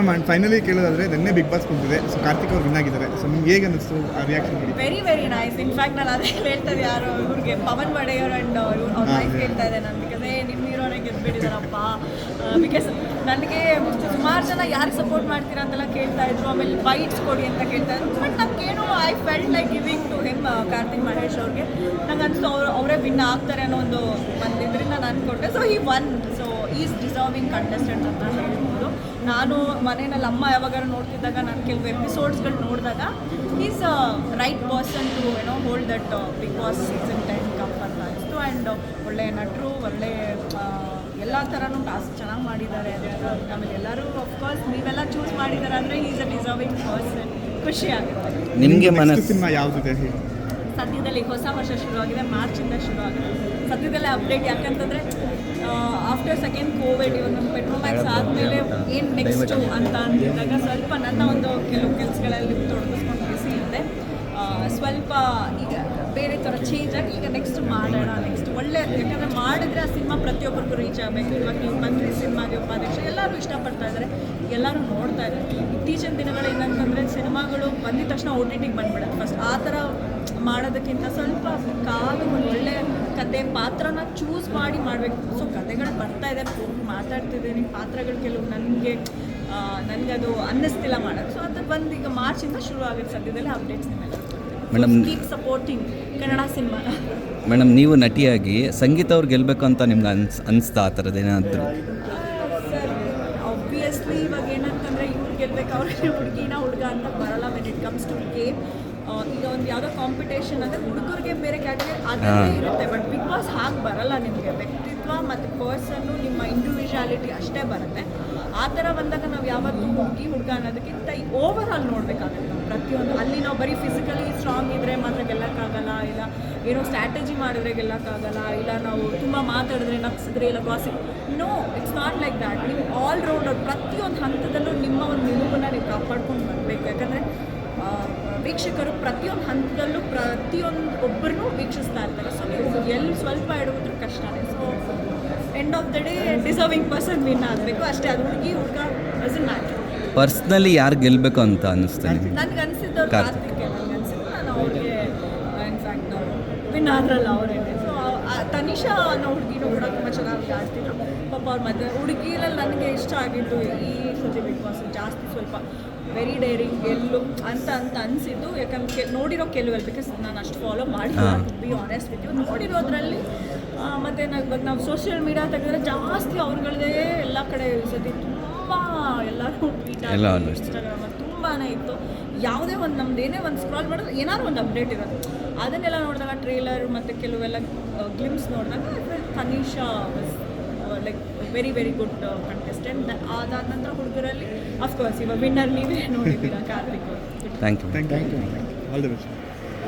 Ma'am and finally ಕೇಳೋದಾದ್ರೆ ನಿನ್ನೆ big boss ಬಂದಿದೆ. ಸೊ ಕಾರ್ತಿಕ್ ಅವ್ರು ವಿನ್ ಆಗಿದ್ದಾರೆ. ಸೊ ನಿಮ್ಗೆ ಹೇಗೆ ಅನಿಸ್ತು ಆ reaction very very nice in fact ನಾನು ಅದೇ ಹೇಳ್ತದೆ ಯಾರು ಇವ್ರಿಗೆ ಪವನ್ ಆ್ಯಂಡ್ ಇವ್ರು ಅವ್ರ ವೈಫ್. ಕೇಳ್ತಾ ಇದೆ ನಾನು ಬಿಕಾಸ್ ಏ ನಿಮ್ಮ ಹೀರೋನೇ ಗೆದ್ಬಿಟ್ಟಿದ್ದಾರಪ್ಪ ಬಿಕಾಸ್ ನನಗೆ ಸುಮಾರು ಜನ ಯಾರು ಸಪೋರ್ಟ್ ಮಾಡ್ತೀರಾ ಅಂತೆಲ್ಲ ಕೇಳ್ತಾ ಇದ್ರು. ಆಮೇಲೆ ಬೈಟ್ಸ್ ಕೊಡಿ ಅಂತ ಕೇಳ್ತಾ ಇದ್ರು. ಬಟ್ ನಂಗೇನು I felt like giving to him Karthik Mahesh ಅವ್ರಿಗೆ. ನಂಗೆ ಅನಿಸ್ತು ಅವ್ರು ಅವರೇ ವಿನ್ ಆಗ್ತಾರೆ ಅನ್ನೋ ಒಂದು ಒಂದು ಇದರಿಂದ ನಾನು ಕೊಟ್ಟೆ. ಸೊ ಈ one so is deserving contestant ಅಂತ ಹೇಳ್ಬೋದು. ನಾನು ಮನೆಯಲ್ಲಿ ಅಮ್ಮ ಯಾವಾಗಾರು ನೋಡ್ತಿದ್ದಾಗ ನಾನು ಕೆಲವು ಎಪಿಸೋಡ್ಸ್ಗಳು ನೋಡಿದಾಗ ಈಸ್ ರೈಟ್ ಪರ್ಸನ್ ಟು ಏನೋ hold that big boss season ten cup ಅಂತ ಅನಿಸ್ತು ಆ್ಯಂಡ್ ಒಳ್ಳೆ ನಟರು ಒಳ್ಳೆ ಎಲ್ಲ ಥರನೂ ಟಾಸ್ಕ್ ಚೆನ್ನಾಗಿ ಮಾಡಿದ್ದಾರೆ. ಆಮೇಲೆ ಎಲ್ಲರೂ ಅಫ್ಕೋರ್ಸ್ ನೀವೆಲ್ಲ ಚೂಸ್ ಮಾಡಿದ್ದಾರೆ ಅಂದರೆ ಈಸ್ ಅ ಡಿಸರ್ವಿಂಗ್ ಪರ್ಸನ್ ಖುಷಿ ಆಗುತ್ತೆ. ನಿಮಗೆ ಮನಸ್ಸು ಸಿನಿಮಾ ಯಾವುದಿದೆ ಹೇಳಿ? ಸದ್ಯದಲ್ಲಿ ಹೊಸ ವರ್ಷ ಶುರುವಾಗಿದೆ ಮಾರ್ಚಿಂದ ಶುರು ಆಗಿದೆ ಸದ್ಯದಲ್ಲೇ ಅಪ್ಡೇಟ್ ಯಾಕಂತಂದರೆ ಆಫ್ಟರ್ ಸೆಕೆಂಡ್ ಕೋವಿಡ್ ಇವಾಗ ನಮ್ಮ ಪೆಟ್ರೋಮ್ಯಾಕ್ಸ್ ಆದಮೇಲೆ ಏನು ನೆಕ್ಸ್ಟು ಅಂತ ಅಂದಿದ್ದಾಗ ಸ್ವಲ್ಪ ನನ್ನ ಒಂದು ಕೆಲವು ಕೆಲಸಗಳಲ್ಲಿ ತೊಡಗಿಸ್ಕೊಂಡು ಬಿಸಿ ಇದೆ ಸ್ವಲ್ಪ ಈಗ ಬೇರೆ ಥರ ಚೇಂಜ್ ಆಗಿ ಈಗ ನೆಕ್ಸ್ಟ್ ಮಾಡೋಣ ನೆಕ್ಸ್ಟ್ ಒಳ್ಳೆ ಯಾಕಂದರೆ ಮಾಡಿದ್ರೆ ಪ್ರತಿಯೊಬ್ಬರಿಗೂ ರೀಚ್ ಆಗಬೇಕು. ಇವಾಗ ನೀವು ಮಂತ್ರಿ ಸಿನಿಮಾಗೆ ಉಪಾಧ್ಯಕ್ಷ ಎಲ್ಲರೂ ಇಷ್ಟಪಡ್ತಾ ಇದ್ದಾರೆ. ಎಲ್ಲರೂ ನೋಡ್ತಾ ಇದ್ದಾರೆ. ಇತ್ತೀಚಿನ ದಿನಗಳು ಏನಂತಂದರೆ ಸಿನಿಮಾಗಳು ಬಂದಿದ ತಕ್ಷಣ ಒ ಟಿ ಟಿಗೆ ಬಂದ್ಬಿಡೋದು ಫಸ್ಟ್ ಆ ಥರ ಮಾಡೋದಕ್ಕಿಂತ ಸ್ವಲ್ಪ ಕಾಲು ಒಂದು ಒಳ್ಳೆ ಕತೆ ಪಾತ್ರನ ಚೂಸ್ ಮಾಡಿ ಮಾಡಬೇಕು. ಸೊ ಕತೆಗಳು ಬರ್ತಾ ಇದೆ. ಮಾತಾಡ್ತಿದ್ದೀನಿ ಪಾತ್ರಗಳು ಕೆಲವು ನನಗೆ ನನಗದು ಅನ್ನಿಸ್ತಿಲ್ಲ ಮಾಡೋದು ಸೊ ಅದು ಬಂದು ಈಗ ಮಾರ್ಚಿಂದ ಶುರು ಆಗುತ್ತೆ ಸದ್ಯದಲ್ಲೇ ಅಪ್ಡೇಟ್ಸ್ ನಿಮ್ಮೆಲ್ಲ keep supporting Kannada cinema madam ನೀವು ನಟಿಯಾಗಿ ಸಂಗೀತ ಅವ್ರು ಗೆಲ್ಲಬೇಕು ಅಂತ ನಿಮ್ಗೆ ಅನ್ಸ್ ಅನಿಸ್ತಾ ಆ ಥರದ್ದು ಏನಾದರೂ? ಸರ್ ಆಬ್ವಿಯಸ್ಲಿ ಇವಾಗ ಏನಂತಂದ್ರೆ ಇವ್ರು ಗೆಲ್ಬೇಕು ಅವ್ರಿಗೆ ಹುಡುಗಿನ ಹುಡುಗ ಅಂತ ಬರಲ್ಲ when it comes to game ಈಗ ಒಂದು ಯಾವುದೋ ಕಾಂಪಿಟೇಷನ್ ಅಂದರೆ ಹುಡುಗರಿಗೆ ಬೇರೆ ಕ್ಯಾಟಗರಿ ಅದೇ. ಇರುತ್ತೆ ಬಟ್ ಬಿಗ್ ಬಾಸ್ ಹಾಗೆ ಬರಲ್ಲ ನಿಮಗೆ. ವ್ಯಕ್ತಿತ್ವ ಮತ್ತು ಪರ್ಸನ್ನು ನಿಮ್ಮ ಇಂಡಿವಿಜುವಾಲಿಟಿ ಅಷ್ಟೇ ಬರುತ್ತೆ. ಆ ಥರ ಬಂದಾಗ ನಾವು ಯಾವತ್ತೂ ಹುಡುಗಿ ಹುಡುಗ ಅನ್ನೋದಕ್ಕಿಂತ ಓವರ್ ಆಲ್ ನೋಡಬೇಕಾಗುತ್ತೆ. ಪ್ರತಿಯೊಂದು ಅಲ್ಲಿ ನಾವು ಬರೀ ಫಿಸಿಕಲಿ ಸ್ಟ್ರಾಂಗ್ ಇದ್ದರೆ ಮಾತ್ರ ಗೆಲ್ಲಕ್ಕಾಗಲ್ಲ, ಇಲ್ಲ ಏನೋ ಸ್ಟ್ರಾಟಜಿ ಮಾಡಿದ್ರೆ ಗೆಲ್ಲಕ್ಕಾಗಲ್ಲ, ಇಲ್ಲ ನಾವು ತುಂಬ ಮಾತಾಡಿದ್ರೆ ನಗ್ಸಿದ್ರೆ ಇಲ್ಲ gossip no it's not like that ನೀವು ಆಲ್ ರೌಂಡರ್ ಪ್ರತಿಯೊಂದು ಹಂತದಲ್ಲೂ ನಿಮ್ಮ ಒಂದು ನಿಲುವನ್ನು ನೀವು ಕಾಪಾಡ್ಕೊಂಡು ಬರಬೇಕು. ಯಾಕಂದರೆ ವೀಕ್ಷಕರು ಪ್ರತಿಯೊಂದು ಹಂತದಲ್ಲೂ ಪ್ರತಿಯೊಂದು ಒಬ್ಬರನ್ನೂ ವೀಕ್ಷಿಸ್ತಾ ಇರ್ತಾರೆ. ಸೊ ನೀವು ಎಲ್ಲಿ ಸ್ವಲ್ಪ ಇಡುವುದ್ರ ಕಷ್ಟನೇ. So end of the day deserving person win ಆಗಬೇಕು. ಅಷ್ಟೇ ಅದು ಹುಡುಗಿ ಹುಡುಗ ಡಸನ್ ಮ್ಯಾಟರ್ ಪರ್ಸ್ನಲಿ ಯಾರು ಗೆಲ್ಲಬೇಕು ಅಂತ ಅನ್ನಿಸ್ತಾ ನಿಮಗೆ ನನಗೆ ಅನಿಸಿದ್ದವ್ರು ಕಾರ್ತಿಕ್. ನನಗೆ ಅನಿಸಿದ್ದು ನಾನು ಅವ್ರಿಗೆ ಇನ್ಫ್ಯಾಕ್ಟ್ ವಿನ್ ಆದ್ರಲ್ಲ ಅವರೇನೆ ಸೊ ತನಿಷಾ ಅನ್ನೋ ಹುಡುಗಿನೂ ಕೂಡ ತುಂಬ ಚೆನ್ನಾಗಿ ಜಾಸ್ತಿ ಪಾಪ ಅವ್ರ ಮಧ್ಯೆ ಹುಡುಗಿರಲ್ಲಿ ನನಗೆ ಇಷ್ಟ ಆಗಿದ್ದು ಈ ಸತಿ ಬಿಗ್ ಬಾಸ್ ಜಾಸ್ತಿ ಸ್ವಲ್ಪ ವೆರಿ ಡೈರಿಂಗ್ ಎಲ್ಲು ಅಂತ ಅಂತ ಅನಿಸಿದ್ದು. ಯಾಕಂದ್ರೆ ನೋಡಿರೋ ಕೆಲವಲ್ಲಿ ಬಿಕಾಸ್ ನಾನು ಅಷ್ಟು ಫಾಲೋ ಮಾಡಿ ಬಿ ಆನೆಸ್ಟ್ ವಿತ್ ಯು ನೋಡಿರೋದ್ರಲ್ಲಿ ಆ, ಮತ್ತೆ ನಾವು ಇವಾಗ ನಾವು ಸೋಷಿಯಲ್ ಮೀಡಿಯಾ ತೆಗೆದ್ರೆ ಜಾಸ್ತಿ ಅವ್ರುಗಳದೇ ಎಲ್ಲ ಕಡೆ ಸತಿ ತುಂಬ ಎಲ್ಲರೂ ಟ್ವೀಟ್. ಇನ್ಸ್ಟಾಗ್ರಾಮ್ ತುಂಬಾ ಇತ್ತು. ಯಾವುದೇ ಒಂದು ನಮ್ದು ಏನೇ ಒಂದು ಸ್ಕ್ರಾಲ್ ಮಾಡಿದ್ರೆ ಏನಾದ್ರು ಒಂದು ಅಪ್ಡೇಟ್ ಇರೋದು ಅದನ್ನೆಲ್ಲ ನೋಡಿದಾಗ ಟ್ರೇಲರ್ ಮತ್ತು ಕೆಲವೆಲ್ಲ ಗ್ಲಿಮ್ಸ್ ನೋಡಿದಾಗ Tanisha like very very good contestant ಅದಾದ ನಂತರ ಹುಡುಗರಲ್ಲಿ ಅಫ್ಕೋರ್ಸ್ ಇವಾಗ ವಿನ್ನರ್ ನೀವೇ ನೋಡಿದ್ದೀರಾ Karthik thank you thank you all the best